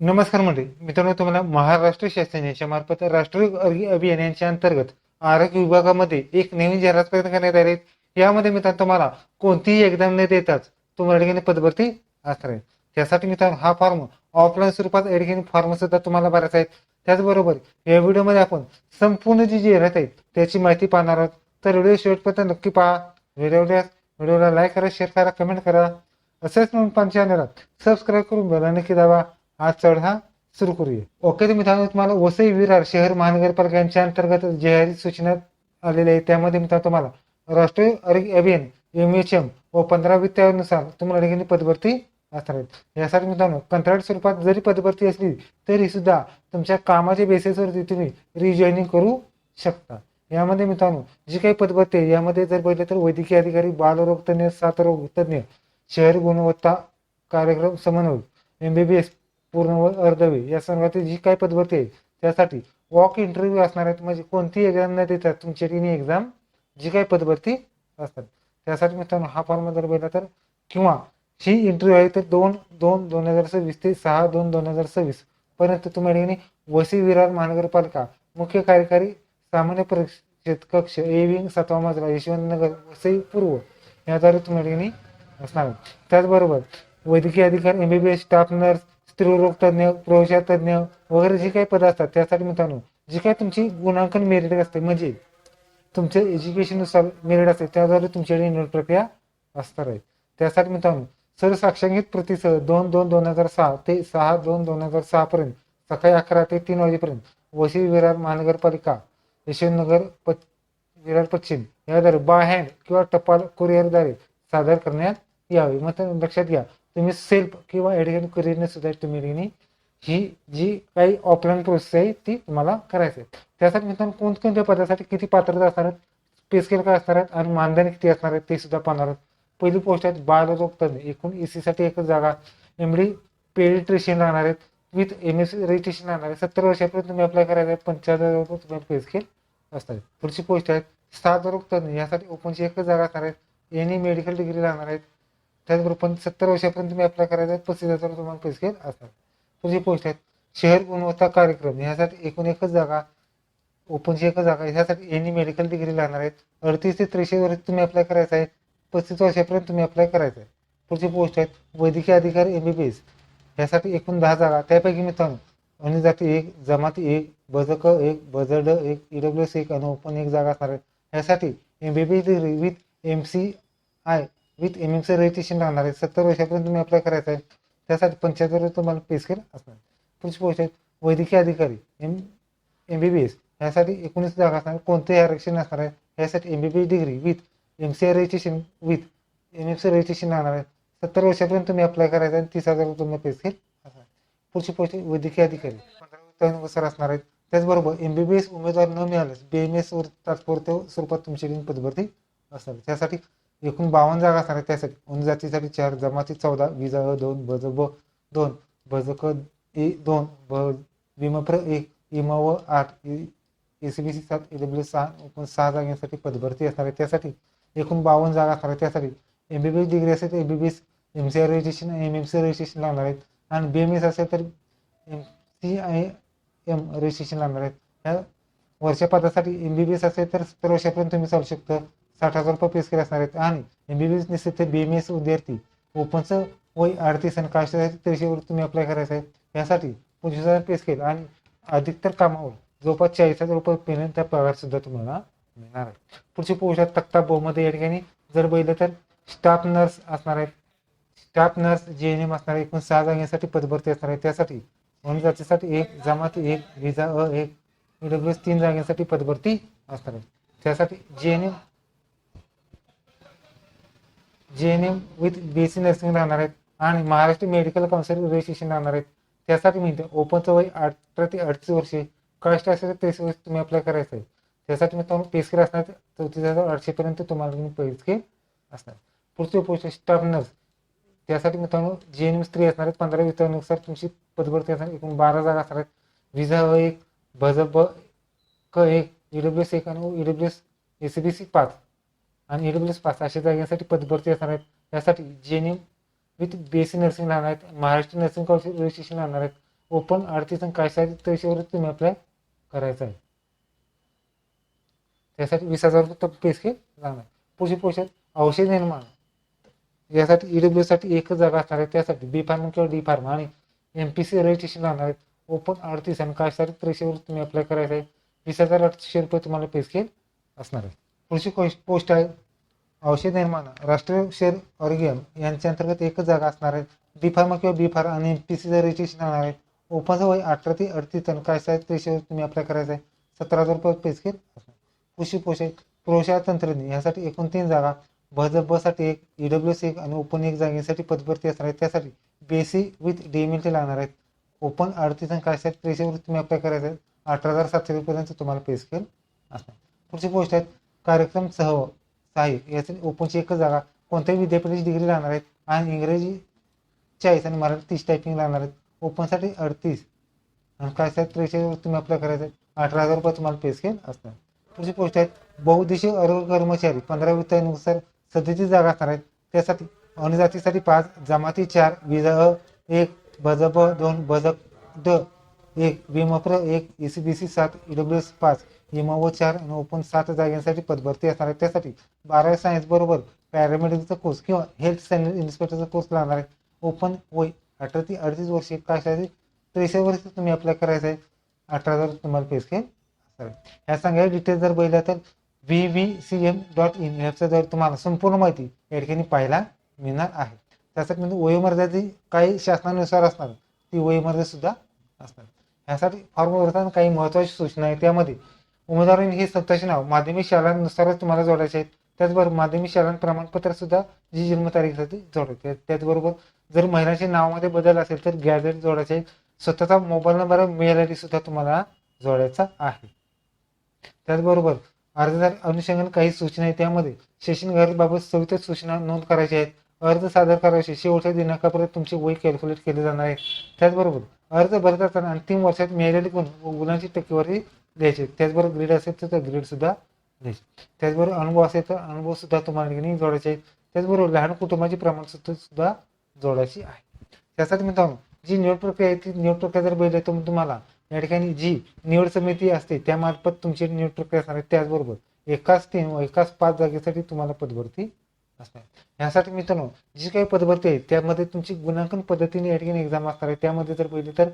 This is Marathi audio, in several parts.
नमस्कार मंडळी. मित्रांनो तुम्हाला महाराष्ट्र शासनाच्या मार्फत राष्ट्रीय आरोग्य अभियान यांच्या अंतर्गत आरोग्य विभागामध्ये एक नवीन जाहिरात प्रयत्न करण्यात आले यामध्ये मित्रांनो तुम्हाला कोणतीही एक्झाम न देताच तुम्हाला ठिकाणी पदभरती असणार आहे. त्यासाठी मित्रांनो हा फॉर्म ऑफलाईन स्वरूपात या ठिकाणी फॉर्म सुद्धा तुम्हाला भरायचा आहे. त्याचबरोबर या व्हिडिओमध्ये आपण संपूर्ण जी जाहिरात आहे त्याची माहिती पाहणार आहोत. तर व्हिडिओ शेवटपर्यंत नक्की पहा. व्हिडिओला व्हिडिओला लाईक करा शेअर करा कमेंट करा. असेच म्हणून पण चॅनलला सबस्क्राईब करून बेल नक्की दाबा. आज चढ हा सुरू करूया. ओके तर मित्रांनो तुम्हाला वसई विरार शहर महानगरपालिकांच्या अंतर्गत जाहीर सूचना आलेली आहे त्यामध्ये मित्रांनो तुम्हाला राष्ट्रीय आरोग्य अभियान एम एच एम व पंधरा वित्तानुसार तुम्हाला ठिकाणी पदभरती असणार आहेत. यासाठी मित्रांनो कंत्राट स्वरूपात जरी पदभरती असली तरी सुद्धा तुमच्या कामाच्या बेसिसवरती तुम्ही रिजॉईनिंग करू शकता. यामध्ये मित्रांनो जी काही पदभरती आहे यामध्ये जर बघितलं तर वैद्यकीय अधिकारी बालरोग तज्ञ सातरोग तज्ञ शहर गुणवत्ता कार्यक्रम समन्वय एमबीबीएस पूर्ण व अर्धवे या संदर्भातील जी काही पदभरती आहे त्यासाठी वॉक इंटरव्ह्यू असणार आहेत. म्हणजे कोणतीही एक्झाम न देतात तुमची तिन्ही एक्झाम जी काही पदभरती असतात. त्यासाठी मित्रांनो हा फॉर्म जर बघितला तर किंवा ही इंटरव्ह्यू आहे तर दोन दोन दोन हजार सव्वीस ते सहा दोन दोन हजार सव्वीस पर्यंत तुम्ही ठिकाणी वसई विरार महानगरपालिका मुख्य कार्यकारी सामान्य परीक्षेत कक्ष ए विंग सातवा मजला यशवंतनगर वसई पूर्व याद्वारे तुम्ही ठिकाणी असणार त्याचबरोबर वैद्यकीय अधिकारी एमबीबीएस स्टाफ नर्स स्त्रीरोग तज्ज्ञ प्रवेशा तज्ज्ञ वगैरे जी काही पदं असतात त्यासाठी मित्रांनो जी काही तुमची गुणांकन मेरिट असते म्हणजे तुमच्या एज्युकेशननुसार मेरिट असते त्याद्वारे तुमच्याकडे निवड प्रक्रिया असणार आहे. त्यासाठी मित्रांनो सर्व साक्षांकित प्रतिसह दोन दोन दोन हजार सहा ते सहा दोन दोन हजार सहा पर्यंत सकाळी अकरा ते तीन वाजेपर्यंत वसई विरार महानगरपालिका यशवंतनगर प विरार पश्चिम याद्वारे बाय हँड किंवा टपाल कुरिअरद्वारे सादर करण्यात यावे. मग लक्षात घ्या तुम्ही सेल्फ किंवा एडिशन करिअरने सुद्धा तुम्ही ही जी काही ऑफलाईन प्रोसेस आहे ती तुम्हाला करायची आहे त्यासाठी मित्रांनो कोणकोणत्या पदासाठी किती पात्रता असणार आहेत पे स्केल काय असणार आहेत आणि मानधन किती असणार आहेत ते सुद्धा पाहणार आहेत. पहिली पोस्ट आहेत बालरोग तज्ञ. एकूण ए साठी एकच जागा. एम डी पेडिट्रिशियन राहणार आहेत. विथ एम एस रजिस्ट्रेशन राहणार आहे सत्तर वर्षापर्यंत तुम्ही अप्लाय करायचं आहे हजार रुपये तुम्हाला पे स्केल असणार आहे पुढची पोस्ट आहेत सात रोग तज्ञ. यासाठी ओपनची एकच जागा असणार आहेत एनी मेडिकल डिग्री राहणार आहेत. त्याचबरोबर सत्तर वर्षापर्यंत तुम्ही अप्लाय करायचं आहे पस्तीस हजार तुम्हाला पे स्केल असणार पुढची पोस्ट आहेत. शहर गुणवत्ता कार्यक्रम ह्यासाठी एकूण एकच जागा ओपनची एकच जागा आहे. ह्यासाठी एनी मेडिकल डिग्री लागणार आहेत. अडतीस ते त्रेचाळीस वर्ष तुम्ही अप्लाय करायचं आहे पस्तीस वर्षापर्यंत तुम्ही अप्लाय करायचं आहे. पुढची पोस्ट आहेत वैद्यकीय अधिकारी एम बी बी एस ह्यासाठी एकूण दहा जागा त्यापैकी मित्रांनो अनुजाती एक जमाती एक बजक एक बजड एक ईडब्ल्यू एस एक आणि ओपन एक जागा असणार आहे. ह्यासाठी M B B S degree with M C I with M M C registration राहणार आहे. सत्तर वर्षापर्यंत तुम्ही अप्लाय करायचं आहे. त्यासाठी पंच्याहत्तर तुम्हाला पे स्केल असणार पुढची पोस्ट आहे वैद्यकीय अधिकारी M M B B S ह्यासाठी एकोणीस जागा असणार कोणतेही आरक्षण असणार आहे. ह्यासाठी M B B S degree with M C I registration with M M C registration राहणार आहे. सत्तर वर्षापर्यंत तुम्ही अप्लाय करायचं आहे आणि तीस हजार तुम्ही तुम्हाला पे स्केल असणार पुढची पोस्ट वैद्यकीय अधिकारी. पंधरा वित्तानुसार असणार आहेत. त्याचबरोबर एम बी बी एस उमेदवार न मिळाल्यास बी एम एस वर तात्पुरत्या स्वरूपात तुमची पदभरती असणार त्यासाठी एकूण बावन्न जागा असणार आहेत. त्यासाठी अनुजातीसाठी चार जमाती चौदा विजा दोन बज ब दोन भजक ए दोन ब विमप्र एक इमा व आठ ए सी बी सी सात ए डब्ल्यू सहा एकूण सहा जागांसाठी पदभरती असणार आहे त्यासाठी एकूण बावन्न जागा असणार त्यासाठी M B B S degree असेल तर M B B S M C I registration M M C registration लागणार आहेत. आणि बी एम एस असेल तर M C I M registration लागणार आहेत. ह्या वरच्या पदासाठी एम बी बी एस असेल तर सत्तर वर्षापर्यंत तुम्ही चालू शकता. साठ हजार रुपये पेस केले असणार आहेत. आणि एम बी बी एस नसेल बी एम एस विद्यार्थी ओपनचं वय अडतीस आणि कास्ट त्रेशीवर तुम्ही अप्लाय करायचं आहे. यासाठी पंचवीस हजार पेस केलं आणि अधिकतर कामावर जवळपास चाळीस हजार रुपये पेमेंट त्या पगार सुद्धा तुम्हाला मिळणार आहे. पुढची पोस्ट आहे तक्ता ब या ठिकाणी. जर बघितलं तर स्टाफ नर्स असणार आहेत. Staff nurse G N M असणार आहे एकूण सहा जागेसाठी पदभरती असणार आहे त्यासाठी म्हणून अनुजातीसाठी एक जमात एक विजा अ एक ईडब्ल्यू एस तीन जागेसाठी पदभरती असणार आहे त्यासाठी G N M G N M with B S C nursing राहणार आहेत आणि महाराष्ट्र मेडिकल काउन्सिल रजिस्ट्रेशन राहणार आहेत. त्यासाठी मी ओपनचं वय अठरा ते अडतीस वर्षे कष्ट असेल तर तेवीस वर्ष तुम्ही अप्लाय करायचं आहे. त्यासाठी मी तुम्हाला पे स्केल असणार चौतीस हजार आठशेपर्यंत तुम्हाला तुम्ही पे स्केल असणार. पुढची पोस्ट स्टाफ नर्स त्यासाठी मित्रांनो जे एन एम स्त्री असणार आहेत पंधरा वितरणानुसार तुमची पदभरती असणार एकूण बारा जागा असणार आहेत. विजा एक भज ब क एक ईडब्ल्यू एस एक आणि E W S A C B C पाच. आणि ईडब्ल्यू एस पाच अशा जागेसाठी पदभरती असणार आहेत. यासाठी जे with B S C nursing राहणार आहेत. महाराष्ट्र नर्सिंग कॉलेज रजिस्ट्रेशन राहणार आहेत. ओपन अडतीस आणि काय त्रेशेवर तुम्ही अप्लाय करायचं आहे. त्यासाठी वीस हजार रुपये पे स्केल लागणार पुढची पोषण औषध निर्माण. यासाठी ईडब्ल्यू साठी एकच जागा असणार आहे. त्यासाठी बी फार्म किंवा डी फार्म आणि एम पी सी रजिस्ट्रेशन राहणार आहेत. ओपन अडतीस आणि काय साठी त्रेशेवर तुम्ही अप्लाय करायचं आहे. वीस हजार आठशे रुपये तुम्हाला पे स्केल असणार आहे कृषी पोस्ट आहे. औषध निर्माण राष्ट्रीय शेअर ऑर्गियम यांच्या अंतर्गत एकच जागा असणार आहे. डी फार्मा किंवा बी फार्म आणि एम पी सी रजिस्ट्रेशन असणार आहे. ओपनचं वय अठरा ते अडतीस टन. काय साहेब त्रेशेवर तुम्ही अप्लाय करायचं आहे? सतरा हजार रुपये पे स्केल असणार. कृषी पोषक प्रवेशाळ तंत्रज्ञ यासाठी एकूण तीन जागा. भजबसाठी साठी एक ईडब्ल्यू सी एक आणि ओपन एक जागेसाठी पदभरती असणार आहे त्यासाठी BSc with D M L T लागणार आहेत. ओपन अडतीस आणि काय साहेब त्रेशेवर तुम्ही अप्लाय करायचं आहे? अठरा हजार सातशे रुपयेपर्यंत तुम्हाला पे स्केल असणार. पुढची पोस्ट आहेत. कार्यक्रम सह सहाय्य यासाठी ओपनची एकच जागा. कोणत्याही विद्यापीठाची डिग्री राहणार आहेत आणि इंग्रजी चाळीस आणि मराठी तीस टायपिंग लागणार आहेत. ओपनसाठी अडतीस. आणि काय साहेब त्रेचाळीसवर तुम्ही अप्लाय करायचं आहे. अठरा हजार रुपये तुम्हाला पे स्केल असणार. पुढची पोस्ट आहेत बहुद्देशीय आरोग्य कर्मचारी पंधरा वित्तानुसार सध्याची जागा असणार आहेत. त्यासाठी अनुजातीसाठी पाच जमाती चार विजा अ एक बजप दोन बजक ड एक विमप्र एक ए सी बी सी सात डब्ल्यू एस पाच. इमाओ चार आणि ओपन सात जागांसाठी पदभरती असणार आहे. त्यासाठी बारावी सायन्स बरोबर पॅरामेडिकलचा कोर्स किंवा हेल्थ सेंटर इन्स्पेक्टरचा कोर्स लागणार आहे. ओपन वय अठरा ते अडतीस वर्षे काशासाठी त्रेसष्ट वर्ष तुम्ही अप्लाय करायचं आहे अठरा हजार तुम्हाला पे स्केल असणार आहे. ह्या सांगायला डिटेल्स जर बघितल्या तर V V C M dot in वेबसाईटद्वारे तुम्हाला संपूर्ण माहिती या ठिकाणी पाहायला मिळणार आहे. त्यासाठी म्हणजे वयोमर्यादा काही शासनानुसार असणार ती वयोमर्यादा सुद्धा असणार. ह्यासाठी फॉर्म भरताना काही महत्त्वाची सूचना आहे. त्यामध्ये उमेदवारांनी हे स्वतःचे नाव माध्यमिक शाळांनुसारच तुम्हाला जोडायचे आहेत. त्याचबरोबर माध्यमिक शाळां प्रमाणपत्र सुद्धा जी जन्मतारीखसाठी जोडायचे आहे त्याचबरोबर जर महिलांच्या नावामध्ये बदल असेल तर गॅजेट जोडायचे आहे स्वतःचा mobile number mail I D सुद्धा तुम्हाला जोडायचा आहे. त्याचबरोबर अर्जदार अनुषंगाने काही सूचना आहेत. त्यामध्ये शैक्षणिक बाबत सविस्तर सूचना नोंद करायची आहेत. अर्ज सादर करायचे. शेवटच्या दिनांकापर्यंत तुमचे वय कॅल्क्युलेट केले जाणार आहे. त्याचबरोबर अर्ज भरत असताना अंतिम वर्षात मिळालेली गुण व गुणांची टक्केवारी द्यायचे त्याचबरोबर ग्रीड असेल तर त्या ग्रेड सुद्धा द्यायचे त्याचबरोबर अनुभव असेल तर अनुभव सुद्धा तुम्हाला ठिकाणी जोडायचे आहेत. त्याचबरोबर लहान कुटुंबाची प्रमाणपत्र सुद्धा जोडायची आहे. त्यासाठी मित्रांनो जी निवड प्रक्रिया आहे ती निवड प्रक्रिया जर बघितली तर तुम्हाला या ठिकाणी जी निवड समिती असते त्यामार्फत तुमची निवड प्रक्रिया असणार आहे. त्याचबरोबर एकाच तीन व एकाच पाच जागेसाठी तुम्हाला पदभरती असणार ह्यासाठी मित्रांनो जी काही पदभरती आहे त्यामध्ये तुमची गुणांकन पद्धतीने या ठिकाणी एक्झाम असणार आहे. त्यामध्ये जर पहिले तर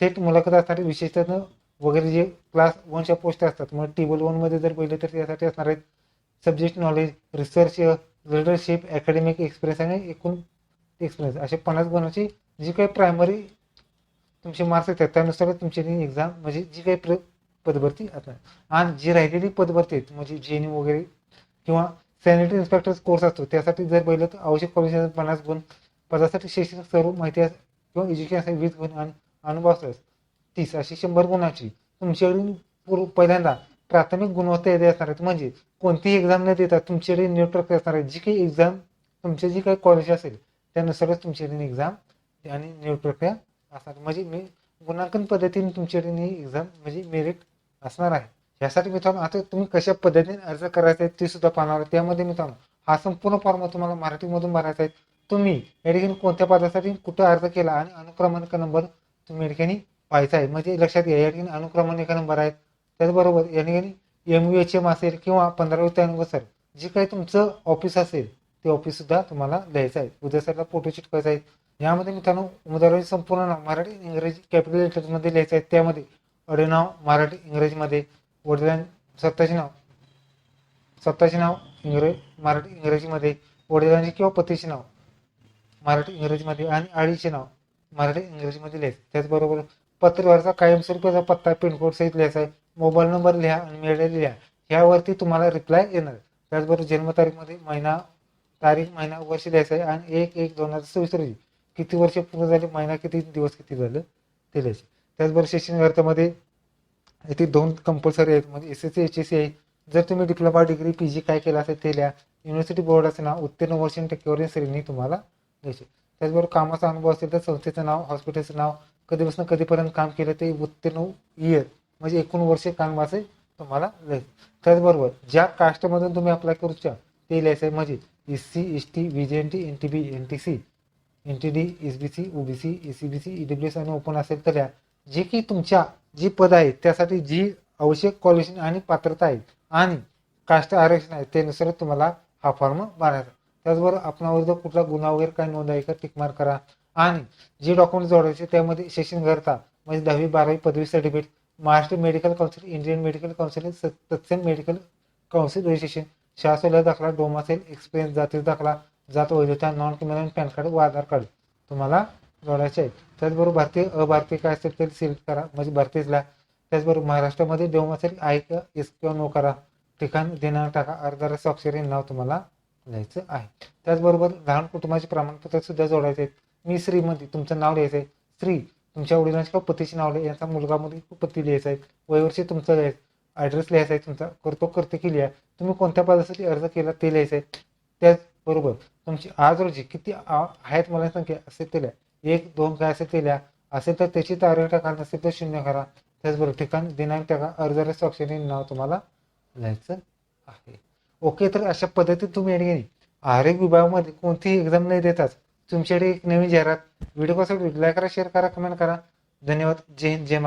थेट मुलाखत असणार विशेषतः वगैरे जे क्लास वनच्या पोस्ट असतात मग टेबल वनमध्ये जर पहिले तर त्यासाठी असणार आहेत subject knowledge research leadership academic experience आणि एकूण एक्सपिरियन्स असे पन्नास गुणाची जी काही प्रायमरी तुमचे मार्क्स येतात त्यानुसार तुमची एक्झाम म्हणजे जी काही प्र पदभरती असणार आणि जी राहिलेली पदभरती आहेत म्हणजे जे एन वगैरे किंवा सॅनिटरी इन्स्पेक्टर कोर्स असतो त्यासाठी जर पहिलं तर आवश्यक कॉलेज पन्नास गुण पदासाठी शैक्षणिक सर्व माहिती किंवा एज्युकेशन वीस गुण आणि अनुभव असल्यास तीस अशी शंभर गुणाची. तुमच्याकडून पूर्व पहिल्यांदा प्राथमिक गुणवत्ता येते असणार आहेत. म्हणजे कोणतीही एक्झाम न देता तुमच्याकडे निवड असणार आहे. जी काही एक्झाम तुमचे जी काही कॉलेज असेल त्यानुसारच तुमच्याकडे एक्झाम आणि निवड प्रक्रिया असणार म्हणजे मी गुणांकन पद्धतीने तुमच्याकडे एक्झाम म्हणजे मेरिट असणार आहे. यासाठी मित्रांनो आता तुम्ही कशा पद्धतीने अर्ज करायचा आहे ते सुद्धा पाहणार आहे त्यामध्ये मित्रांनो हा संपूर्ण फॉर्म तुम्हाला मराठीमधून भरायचा आहे. तुम्ही या ठिकाणी कोणत्या पदासाठी कुठे अर्ज केला आणि अनुक्रमांक नंबर तुम्ही या ठिकाणी पाहायचा आहे. म्हणजे लक्षात घ्या या ठिकाणी अनुक्रमांक नंबर आहेत. त्याचबरोबर या ठिकाणी एम यू एच एम असेल किंवा पंधरावी त्यानुसार जे काही तुमचं ऑफिस असेल ते ऑफिस सुद्धा तुम्हाला लिहायचं आहे. उद्या सरला फोटो चिटकायचा आहे. यामध्ये मित्रांनो उमेदवाराचे संपूर्ण नाव मराठी इंग्रजी कॅपिटल लेटर्समध्ये लिहायचं आहे. त्यामध्ये अडेनाव मराठी इंग्रजीमध्ये. वडिलां स्वतःचे नाव स्वतःचे नाव इंग्रज मराठी इंग्रजीमध्ये. वडिलांचे किंवा पतीचे नाव मराठी इंग्रजीमध्ये. आणि आळीचे नाव मराठी इंग्रजीमध्ये लिहायचं त्याचबरोबर पत्रव्यवहाराचा कायमस्वरूपीचा पत्ता पिनकोड सहित लिहायचा आहे. मोबाईल नंबर लिहा आणि मेळ लिहा. ह्यावरती तुम्हाला रिप्लाय येणार त्याचबरोबर जन्मतारीखमध्ये महिना तारीख महिना वर्ष लिहायचं आहे आणि एक एक दोन हजार सव्वीस रोजी किती वर्ष पूर्ण झाले महिना किती दिवस किती झालं ते लिहायचे त्याचबरोबर शैक्षणिक अर्थामध्ये इथे दोन कंपल्सरी आहेत. म्हणजे S S C H S C आहे. जर तुम्ही डिप्लोमा डिग्री पी जी काय केलं असेल ते लिहा. युनिव्हर्सिटी बोर्डाचं नाव उत्तीर्ण वर्ष टक्केवारी श्रेणी तुम्हाला द्यायची त्याचबरोबर कामाचा अनुभव असेल तर संस्थेचं नाव हॉस्पिटलचं नाव कधीपासून कधीपर्यंत काम केलं ते उत्तीर्ण इयर म्हणजे एकूण वर्ष कामाचे तुम्हाला लिहायचं त्याचबरोबर ज्या कास्टमधून तुम्ही अप्लाय करू शकता ते लिहायचं आहे म्हणजे S C S T V J N T N T B N T C N T D S B C O B C A C B C E W S आणि ओपन असेल तर या. जे की तुमच्या जी पद आहेत त्यासाठी जी आवश्यक क्वालिफिकेशन आणि पात्रता आहे आणि कास्ट आरक्षण आहे त्यानुसार तुम्हाला हा फॉर्म भरायचा. त्याचबरोबर आपणावर कुठला गुन्हा वगैरे काय नोंद आहे का टिकमार करा. आणि जे डॉक्युमेंट जोडायचे त्यामध्ये शिक्षण करता. म्हणजे दहावी बारावी पदवी certificate Maharashtra medical council Indian medical council तत्सम मेडिकल काउन्सिल रजिस्ट्रेशन शासोला दाखला डोमासेल एक्सपिरियन्स जातीचा दाखला जात वैधता नॉन क्रिमिनल पॅन कार्ड व आधार कार्ड तुम्हाला जोडायचे आहे त्याचबरोबर भारतीय अभारतीय काय असेल ते सिलेक्ट करा. म्हणजे भारतीयला. त्याचबरोबर महाराष्ट्रामध्ये डोमासेल आहे का एस किंवा नो करा. ठिकाण दिनांक टाका. अर्धारा स्वाक्षरी नाव तुम्हाला लिहायचं आहे. त्याचबरोबर लहान कुटुंबाचे प्रमाणपत्र सुद्धा जोडायचे आहेत. मी श्रीमती तुमचं नाव लिहायचं आहे श्री तुमच्या वडिलांचे किंवा पतीचे नाव लिहायचं यांचा मुलगा मुलगी पती लिहायचं आहे वयवर्षी तुमचं लिहायचं ॲड्रेस लिहायचा आहे तुमचा. करतो करते की लिहा. तुम्ही कोणत्या पदासाठी अर्ज केला ते लिहायचं आहे त्याचबरोबर तुमची आज रोजी किती आ- आहेत मला संख्या असेल ते लिहा. एक दोन काय असेल ते लिहा. असेल तर त्याची तारीख टाका नसेल तर शून्य करा. त्याचबरोबर ठिकाण दिनांक टाका. अर्जाला स्वाक्षरी नाव तुम्हाला लिहायचं आहे. ओके तर अशा पद्धतीत तुम्ही आरोग्य विभागामध्ये कोणतीही एक्झाम नाही देताच. तुमच्याकडे एक नवीन जाहिरात व्हिडिओ कसा लाईक करा शेअर करा कमेंट करा. धन्यवाद. जय हिंद जय